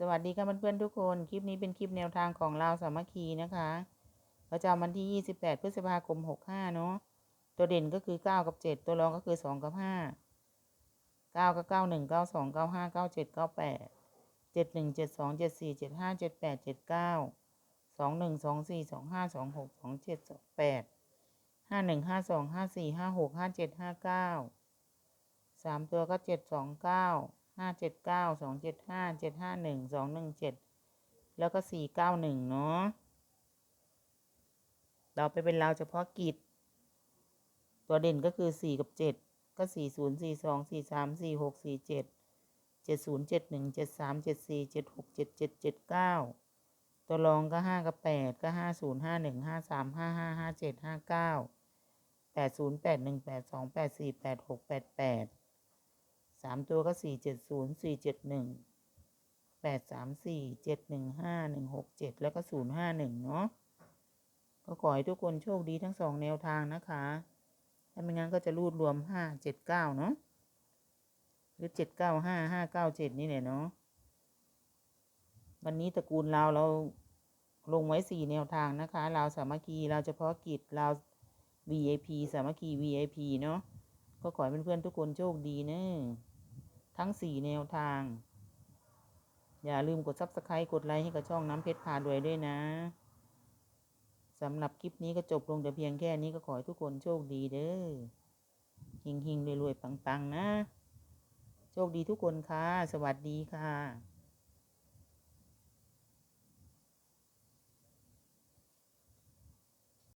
สวัสดีค่ะเพื่อนๆทุกคน คลิปนี้เป็นคลิปแนวทางของเราสามัคคีนะคะประจำวันที่ 28 พฤษภาคม 65 เนาะตัวเด่นก็คือ 9 กับ 7 ตัวรองก็คือ 2 กับ 5 9 กับ 91 92 95 97 98 71 72 74 75 78 79 21 24 25 26 27 28 51 52 54 56 57 59 3 ตัวก็ 729 ห้าเจ็ดเก้าสองเจ็ดห้าเจ็ดห้าหนึ่งสองหนึ่งเจ็ดแล้วก็สี่เก้าหนึ่งเนาะเราไปเป็นเราเฉพาะกิจ ตัวเด่นก็คือสี่กับเจ็ดก็สี่ศูนย์สี่สองสี่สามสี่หกสี่เจ็ดเจ็ดศูนย์เจ็ดหนึ่งเจ็ดสามเจ็ดสี่เจ็ดหกเจ็ดเจ็ดเจ็ดเก้าตัวรองก็ห้ากับแปดก็ห้าศูนย์ห้าหนึ่งห้าสามห้าห้าห้าเจ็ดห้าเก้าแปดศูนย์แปดหนึ่งแปดสองแปดสี่แปดหกแปดแปด สามตัวก็สี่เจ็ดศูนย์สี่เจ็ดหนึ่งแปดสามสี่เจ็ดหนึ่งห้าหนึ่งหกเจ็ดแล้วก็ศูนย์ห้าหนึ่งเนาะก็ขอให้ทุกคนโชคดีทั้งสองแนวทางนะคะ ถ้าไม่งั้นก็จะรูดรวมห้าเจ็ดเก้าเนาะหรือเจ็ดเก้าห้าห้าเก้าเจ็ดนี่แหละเนาะวันนี้ตระกูลเราเราลงไว้สี่แนวทางนะคะเราสามัคคีเราเฉพาะกิจเรา VIP สามัคคี VIP เนาะก็ขอให้เพื่อนๆทุกคนโชคดีเนะ ทั้งสี่แนวทาง อย่าลืมกด subscribe กดไลค์ให้กับช่องน้ำเพชรพาด้วยด้วยนะสำหรับคลิปนี้ก็จบลงแต่เพียงแค่นี้ก็ขอให้ทุกคนโชคดีเด้อหิงหิงๆรวยๆปังๆนะ โชคดีทุกคนค่ะ สวัสดีค่ะ